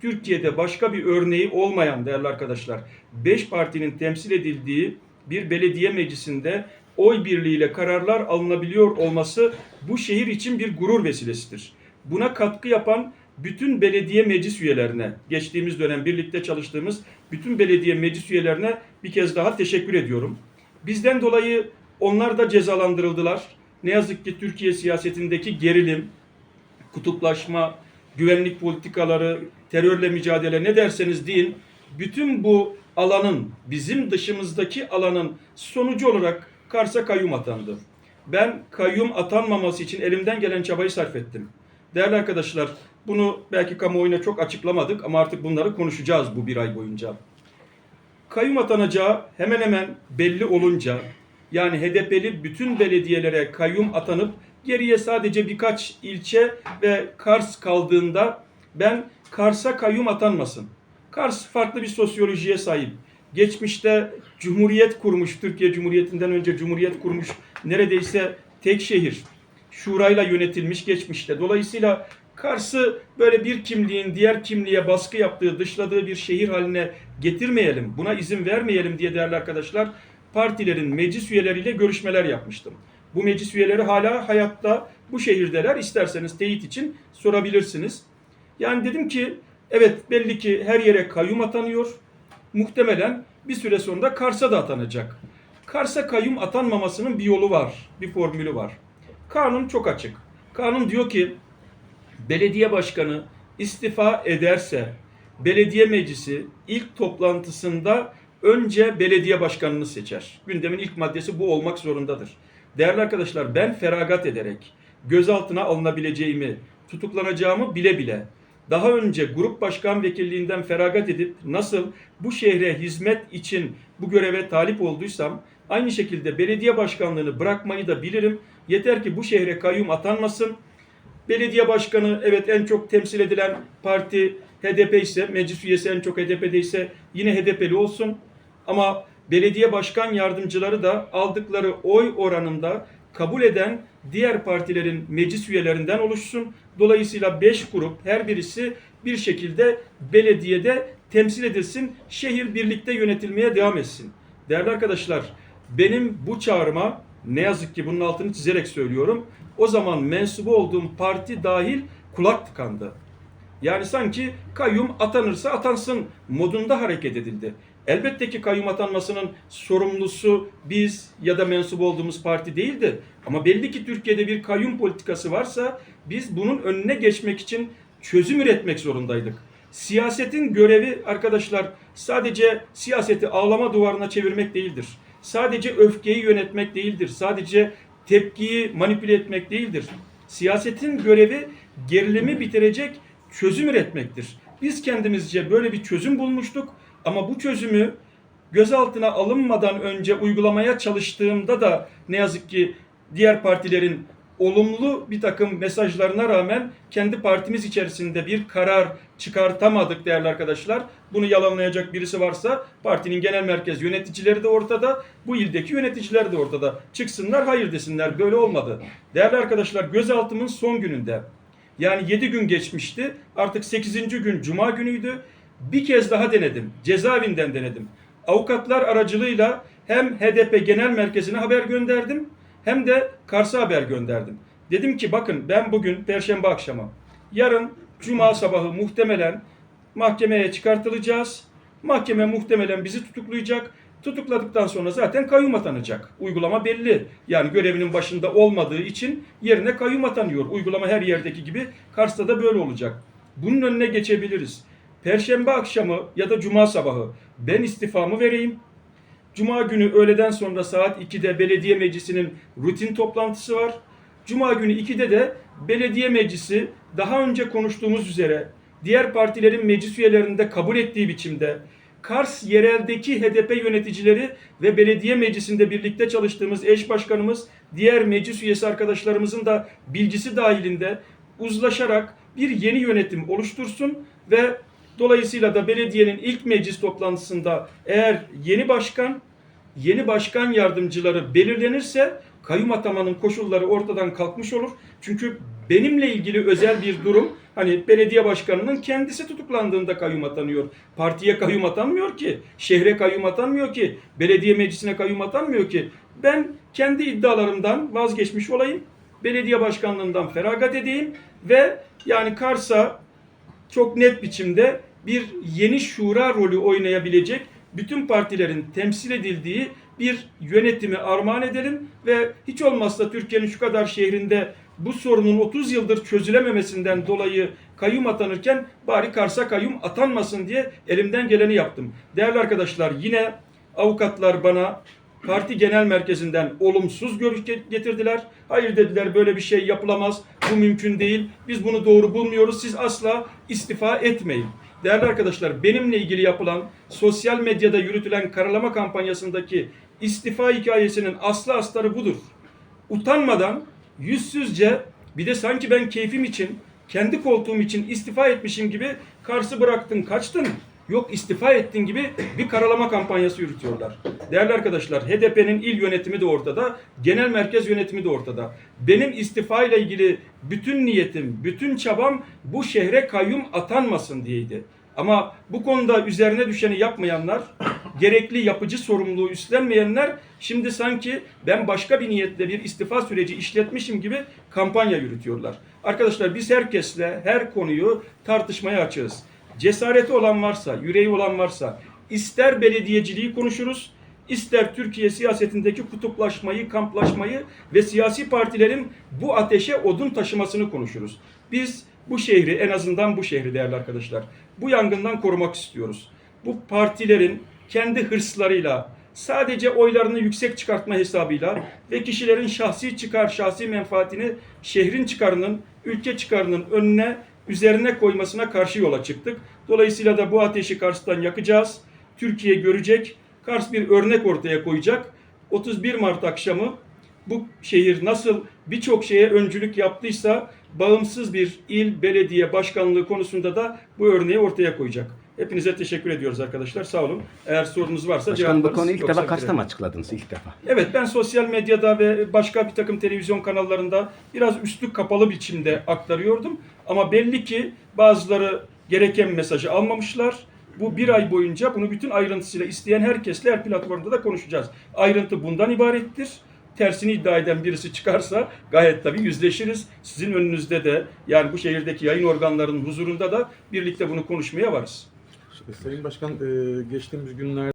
Türkiye'de başka bir örneği olmayan değerli arkadaşlar, 5 partinin temsil edildiği bir belediye meclisinde oy birliğiyle kararlar alınabiliyor olması bu şehir için bir gurur vesilesidir. Buna katkı yapan bütün belediye meclis üyelerine, geçtiğimiz dönem birlikte çalıştığımız bütün belediye meclis üyelerine bir kez daha teşekkür ediyorum. Bizden dolayı onlar da cezalandırıldılar. Ne yazık ki Türkiye siyasetindeki gerilim, kutuplaşma, güvenlik politikaları, terörle mücadele ne derseniz deyin, bütün bu alanın, bizim dışımızdaki alanın sonucu olarak Kars'a kayyum atandı. Ben kayyum atanmaması için elimden gelen çabayı sarf ettim. Değerli arkadaşlar, bunu belki kamuoyuna çok açıklamadık ama artık bunları konuşacağız bu bir ay boyunca. Kayyum atanacağı hemen hemen belli olunca, yani HDP'li bütün belediyelere kayyum atanıp geriye sadece birkaç ilçe ve Kars kaldığında ben Kars'a kayyum atanmasın. Kars farklı bir sosyolojiye sahip. Geçmişte Cumhuriyet kurmuş, Türkiye Cumhuriyeti'nden önce Cumhuriyet kurmuş neredeyse tek şehir. Şurayla yönetilmiş geçmişte. Dolayısıyla Kars'ı böyle bir kimliğin diğer kimliğe baskı yaptığı, dışladığı bir şehir haline getirmeyelim, buna izin vermeyelim diye değerli arkadaşlar partilerin meclis üyeleriyle görüşmeler yapmıştım. Bu meclis üyeleri hala hayatta bu şehirdeler. İsterseniz teyit için sorabilirsiniz. Yani dedim ki evet belli ki her yere kayyum atanıyor. Muhtemelen bir süre sonra Kars'a da atanacak. Kars'a kayyum atanmamasının bir yolu var, bir formülü var. Kanun çok açık. Kanun diyor ki belediye başkanı istifa ederse belediye meclisi ilk toplantısında önce belediye başkanını seçer. Gündemin ilk maddesi bu olmak zorundadır. Değerli arkadaşlar ben feragat ederek gözaltına alınabileceğimi, tutuklanacağımı bile bile daha önce grup başkan vekilliğinden feragat edip nasıl bu şehre hizmet için bu göreve talip olduysam aynı şekilde belediye başkanlığını bırakmayı da bilirim. Yeter ki bu şehre kayyum atanmasın. Belediye başkanı evet en çok temsil edilen parti HDP ise meclis üyesi en çok HDP'de ise yine HDP'li olsun. Ama belediye başkan yardımcıları da aldıkları oy oranında kabul eden diğer partilerin meclis üyelerinden oluşsun. Dolayısıyla 5 grup her birisi bir şekilde belediyede temsil edilsin. Şehir birlikte yönetilmeye devam etsin. Değerli arkadaşlar benim bu çağrıma ne yazık ki bunun altını çizerek söylüyorum. O zaman mensubu olduğum parti dahil kulak tıkandı. Yani sanki kayyum atanırsa atansın modunda hareket edildi. Elbette ki kayyum atanmasının sorumlusu biz ya da mensup olduğumuz parti değildi. Ama belli ki Türkiye'de bir kayyum politikası varsa biz bunun önüne geçmek için çözüm üretmek zorundaydık. Siyasetin görevi arkadaşlar sadece siyaseti ağlama duvarına çevirmek değildir. Sadece öfkeyi yönetmek değildir. Sadece tepkiyi manipüle etmek değildir. Siyasetin görevi gerilimi bitirecek çözüm üretmektir. Biz kendimizce böyle bir çözüm bulmuştuk ama bu çözümü gözaltına alınmadan önce uygulamaya çalıştığımda da ne yazık ki diğer partilerin olumlu bir takım mesajlarına rağmen kendi partimiz içerisinde bir karar çıkartamadık değerli arkadaşlar. Bunu yalanlayacak birisi varsa partinin genel merkez yöneticileri de ortada, bu ildeki yöneticiler de ortada. Çıksınlar hayır desinler böyle olmadı. Değerli arkadaşlar gözaltımın son gününde yani 7 gün geçmişti artık 8. gün cuma günüydü. Bir kez daha denedim. Cezaevinden denedim. Avukatlar aracılığıyla hem HDP Genel Merkezi'ne haber gönderdim hem de Kars'a haber gönderdim. Dedim ki bakın ben bugün Perşembe akşamı, yarın Cuma sabahı muhtemelen mahkemeye çıkartılacağız. Mahkeme muhtemelen bizi tutuklayacak. Tutukladıktan sonra zaten kayyum atanacak. Uygulama belli. Yani görevinin başında olmadığı için yerine kayyum atanıyor. Uygulama her yerdeki gibi Kars'ta da böyle olacak. Bunun önüne geçebiliriz. Perşembe akşamı ya da cuma sabahı ben istifamı vereyim. Cuma günü öğleden sonra saat 2'de belediye meclisinin rutin toplantısı var. Cuma günü 2'de de belediye meclisi daha önce konuştuğumuz üzere diğer partilerin meclis üyelerinde kabul ettiği biçimde Kars yereldeki HDP yöneticileri ve belediye meclisinde birlikte çalıştığımız eş başkanımız, diğer meclis üyesi arkadaşlarımızın da bilgisi dahilinde uzlaşarak bir yeni yönetim oluştursun ve dolayısıyla da belediyenin ilk meclis toplantısında eğer yeni başkan, yeni başkan yardımcıları belirlenirse kayyum atamanın koşulları ortadan kalkmış olur. Çünkü benimle ilgili özel bir durum hani belediye başkanının kendisi tutuklandığında kayyum atanıyor. Partiye kayyum atanmıyor ki, şehre kayyum atanmıyor ki, belediye meclisine kayyum atanmıyor ki. Ben kendi iddialarımdan vazgeçmiş olayım. Belediye başkanlığından feragat edeyim ve yani Kars'a çok net biçimde bir yeni şura rolü oynayabilecek bütün partilerin temsil edildiği bir yönetimi armağan edelim ve hiç olmazsa Türkiye'nin şu kadar şehrinde bu sorunun 30 yıldır çözülememesinden dolayı kayyum atanırken bari Kars'a kayyum atanmasın diye elimden geleni yaptım. Değerli arkadaşlar yine avukatlar bana parti genel merkezinden olumsuz görüş getirdiler. Hayır dediler böyle bir şey yapılamaz. Bu mümkün değil. Biz bunu doğru bulmuyoruz. Siz asla istifa etmeyin. Değerli arkadaşlar benimle ilgili yapılan sosyal medyada yürütülen karalama kampanyasındaki istifa hikayesinin aslı astarı budur. Utanmadan yüzsüzce bir de sanki ben keyfim için kendi koltuğum için istifa etmişim gibi Kars'ı bıraktın kaçtın. Yok istifa ettin gibi bir karalama kampanyası yürütüyorlar. Değerli arkadaşlar HDP'nin il yönetimi de ortada, genel merkez yönetimi de ortada. Benim istifa ile ilgili bütün niyetim, bütün çabam bu şehre kayyum atanmasın diyeydi. Ama bu konuda üzerine düşeni yapmayanlar, gerekli yapıcı sorumluluğu üstlenmeyenler şimdi sanki ben başka bir niyetle bir istifa süreci işletmişim gibi kampanya yürütüyorlar. Arkadaşlar biz herkesle her konuyu tartışmaya açığız. Cesareti olan varsa, yüreği olan varsa ister belediyeciliği konuşuruz, ister Türkiye siyasetindeki kutuplaşmayı, kamplaşmayı ve siyasi partilerin bu ateşe odun taşımasını konuşuruz. Biz bu şehri en azından bu şehri değerli arkadaşlar bu yangından korumak istiyoruz. Bu partilerin kendi hırslarıyla sadece oylarını yüksek çıkartma hesabıyla ve kişilerin şahsi çıkar, şahsi menfaatini şehrin çıkarının, ülke çıkarının önüne, üzerine koymasına karşı yola çıktık. Dolayısıyla da bu ateşi Kars'tan yakacağız. Türkiye görecek. Kars bir örnek ortaya koyacak. 31 Mart akşamı bu şehir nasıl birçok şeye öncülük yaptıysa bağımsız bir il belediye başkanlığı konusunda da bu örneği ortaya koyacak. Hepinize teşekkür ediyoruz arkadaşlar. Sağ olun. Eğer sorunuz varsa Başkanım bu konuyu ilk defa bitirelim. mı açıkladınız ilk defa? Evet ben sosyal medyada ve başka bir takım televizyon kanallarında biraz üstü kapalı biçimde aktarıyordum. Ama belli ki bazıları gereken mesajı almamışlar. Bu bir ay boyunca bunu bütün ayrıntısıyla isteyen herkesle her platformda da konuşacağız. Ayrıntı bundan ibarettir. Tersini iddia eden birisi çıkarsa gayet tabii yüzleşiriz. Sizin önünüzde de yani bu şehirdeki yayın organlarının huzurunda da birlikte bunu konuşmaya varız. Sayın Başkan, e, geçtiğimiz günlerde